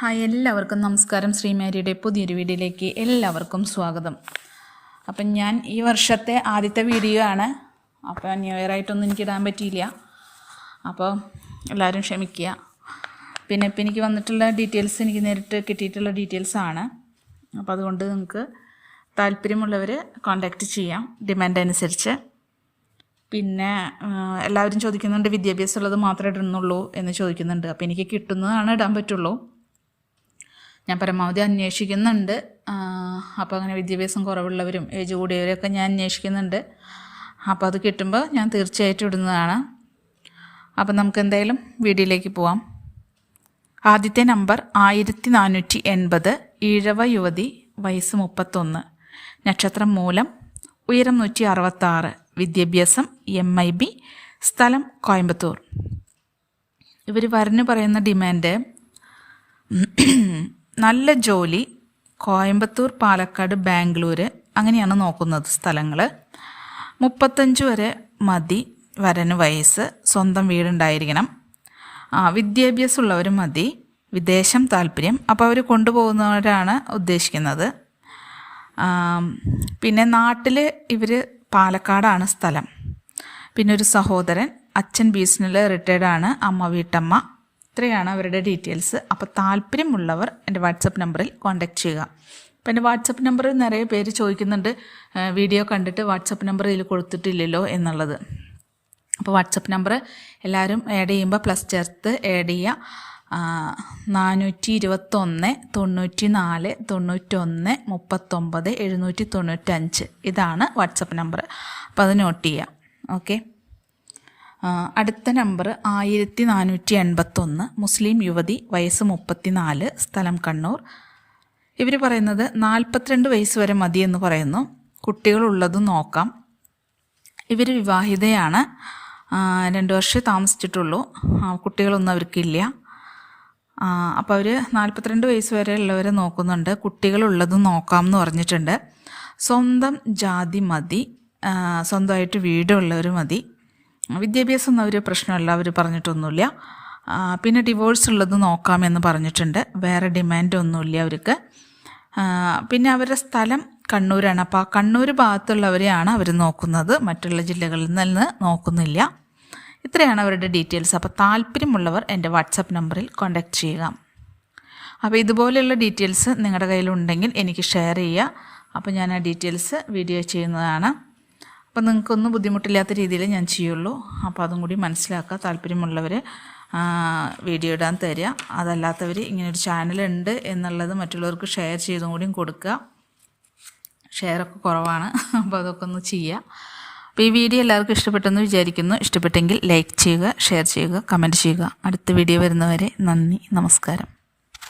Hi എല്ലാവർക്കും നമസ്കാരം. ശ്രീമാരിയുടെ പുതിയൊരു വീഡിയോയിലേക്ക് എല്ലാവർക്കും സ്വാഗതം. അപ്പം ഞാൻ ഈ വർഷത്തെ ആദ്യത്തെ വീഡിയോ ആണ്. അപ്പോൾ ന്യൂ ഇയർ ആയിട്ടൊന്നും എനിക്ക് ഇടാൻ പറ്റിയില്ല. അപ്പോൾ എല്ലാവരും ക്ഷമിക്കുക. പിന്നെ ഇപ്പം എനിക്ക് വന്നിട്ടുള്ള ഡീറ്റെയിൽസ് എനിക്ക് നേരിട്ട് കിട്ടിയിട്ടുള്ള ഡീറ്റെയിൽസ് ആണ്. അപ്പോൾ അതുകൊണ്ട് നിങ്ങൾക്ക് താല്പര്യമുള്ളവർ കോൺടാക്റ്റ് ചെയ്യാം ഡിമാൻഡ് അനുസരിച്ച്. പിന്നെ എല്ലാവരും ചോദിക്കുന്നുണ്ട് വിദ്യാഭ്യാസം ഉള്ളത് മാത്രമേ ഇടുന്നുള്ളൂ എന്ന് ചോദിക്കുന്നുണ്ട്. അപ്പോൾ എനിക്ക് കിട്ടുന്നതാണ് ഇടാൻ പറ്റുള്ളൂ. ഞാൻ പരമാവധി അന്വേഷിക്കുന്നുണ്ട്. അപ്പോൾ അങ്ങനെ വിദ്യാഭ്യാസം കുറവുള്ളവരും ഏജ് കൂടിയവരൊക്കെ ഞാൻ അന്വേഷിക്കുന്നുണ്ട്. അപ്പോൾ അത് കിട്ടുമ്പോൾ ഞാൻ തീർച്ചയായിട്ടും ഇടുന്നതാണ്. അപ്പം നമുക്ക് എന്തായാലും വീഡിയോയിലേക്ക് പോവാം. ആദ്യത്തെ നമ്പർ ആയിരത്തി നാനൂറ്റി എൺപത് ഈഴവ യുവതി വയസ്സ് മുപ്പത്തൊന്ന്. നക്ഷത്രം മൂലം ഉയരം നൂറ്റി അറുപത്താറ് വിദ്യാഭ്യാസം എം ഐ ബി സ്ഥലം കോയമ്പത്തൂർ. ഇവർ വരന് പറയുന്ന ഡിമാൻഡ് നല്ല ജോലി കോയമ്പത്തൂർ പാലക്കാട് ബാംഗ്ലൂർ അങ്ങനെയാണ് നോക്കുന്നത് സ്ഥലങ്ങൾ മുപ്പത്തഞ്ച് വരെ മതി വരന് വയസ്സ് സ്വന്തം വീടുണ്ടായിരിക്കണം. ആ വിദ്യാഭ്യാസം ഉള്ളവർ മതി വിദേശം താല്പര്യം അപ്പോൾ അവർ കൊണ്ടുപോകുന്നവരാണ് ഉദ്ദേശിക്കുന്നത്. പിന്നെ നാട്ടിൽ ഇവർ പാലക്കാടാണ് സ്ഥലം. പിന്നെ ഒരു സഹോദരൻ അച്ഛൻ ബീസിനിൽ റിട്ടയർഡാണ് അമ്മ വീട്ടമ്മ. ഇത്രയാണ് അവരുടെ ഡീറ്റെയിൽസ് അപ്പോൾ താല്പര്യമുള്ളവർ എന്റെ വാട്സപ്പ് നമ്പറിൽ കോൺടാക്റ്റ് ചെയ്യുക. അപ്പോൾ എന്റെ വാട്സപ്പ് നമ്പർ നിറയെ പേര് ചോദിക്കുന്നുണ്ട്. വീഡിയോ കണ്ടിട്ട് വാട്സപ്പ് നമ്പർ ഇതിൽ കൊടുത്തിട്ടില്ലല്ലോ എന്നുള്ളത്. അപ്പോൾ വാട്സപ്പ് നമ്പർ എല്ലാവരും ആഡ് ചെയ്യുമ്പോൾ പ്ലസ് ചേർത്ത് ആഡ് ചെയ്യുക. നാനൂറ്റി ഇരുപത്തൊന്ന് തൊണ്ണൂറ്റി നാല് തൊണ്ണൂറ്റൊന്ന് മുപ്പത്തൊമ്പത് എഴുന്നൂറ്റി തൊണ്ണൂറ്റഞ്ച് ഇതാണ് വാട്സപ്പ് നമ്പർ അപ്പോൾ അത് നോട്ട് ചെയ്യാം ഓക്കെ അടുത്ത നമ്പർ ആയിരത്തി നാനൂറ്റി എൺപത്തൊന്ന് മുസ്ലിം യുവതി വയസ്സ് മുപ്പത്തി നാല് സ്ഥലം കണ്ണൂർ. ഇവർ പറയുന്നത് നാൽപ്പത്തിരണ്ട് വയസ്സ് വരെ മതി എന്ന് പറയുന്നു. കുട്ടികളുള്ളതും നോക്കാം. ഇവർ വിവാഹിതയാണ്. രണ്ട് വർഷം താമസിച്ചിട്ടുള്ളൂ. കുട്ടികളൊന്നും അവർക്കില്ല. അപ്പോൾ അവർ നാൽപ്പത്തിരണ്ട് വയസ്സ് വരെ ഉള്ളവരെ നോക്കുന്നുണ്ട്. കുട്ടികളുള്ളതും നോക്കാം എന്ന് പറഞ്ഞിട്ടുണ്ട്. സ്വന്തം ജാതി മതി. സ്വന്തമായിട്ട് വീടുള്ളവർ മതി. വിദ്യാഭ്യാസം അവർ പ്രശ്നമല്ല അവർ പറഞ്ഞിട്ടൊന്നുമില്ല. പിന്നെ ഡിവോഴ്സ് ഉള്ളത് നോക്കാമെന്ന് പറഞ്ഞിട്ടുണ്ട്. വേറെ ഡിമാൻഡ് ഒന്നുമില്ല അവർക്ക്. പിന്നെ അവരുടെ സ്ഥലം കണ്ണൂരാണ്. അപ്പോൾ ആ കണ്ണൂർ ഭാഗത്തുള്ളവരെയാണ് അവർ നോക്കുന്നത്. മറ്റുള്ള ജില്ലകളിൽ നിന്ന് നോക്കുന്നില്ല. ഇത്രയാണ് അവരുടെ ഡീറ്റെയിൽസ് അപ്പോൾ താല്പര്യമുള്ളവർ എന്റെ വാട്സപ്പ് നമ്പറിൽ കോൺടാക്റ്റ് ചെയ്യുക. അപ്പോൾ ഇതുപോലെയുള്ള ഡീറ്റെയിൽസ് നിങ്ങളുടെ കയ്യിലുണ്ടെങ്കിൽ എനിക്ക് ഷെയർ ചെയ്യുക. അപ്പോൾ ഞാൻ ആ ഡീറ്റെയിൽസ് വീഡിയോ ചെയ്യുന്നതാണ്. അപ്പോൾ നിങ്ങൾക്കൊന്നും ബുദ്ധിമുട്ടില്ലാത്ത രീതിയിൽ ഞാൻ ചെയ്യുള്ളൂ. അപ്പോൾ അതും കൂടി മനസ്സിലാക്കുക. താല്പര്യമുള്ളവർ വീഡിയോ ഇടാൻ തരിക. അതല്ലാത്തവർ ഇങ്ങനൊരു ചാനലുണ്ട് എന്നുള്ളത് മറ്റുള്ളവർക്ക് ഷെയർ ചെയ്തും കൂടിയും കൊടുക്കുക. ഷെയറൊക്കെ കുറവാണ്. അപ്പോൾ അതൊക്കെ ഒന്ന് ചെയ്യുക. അപ്പോൾ ഈ വീഡിയോ എല്ലാവർക്കും ഇഷ്ടപ്പെട്ടെന്ന് വിചാരിക്കുന്നു. ഇഷ്ടപ്പെട്ടെങ്കിൽ ലൈക്ക് ചെയ്യുക ഷെയർ ചെയ്യുക കമന്റ് ചെയ്യുക. അടുത്ത വീഡിയോ വരുന്നവരെ നന്ദി നമസ്കാരം.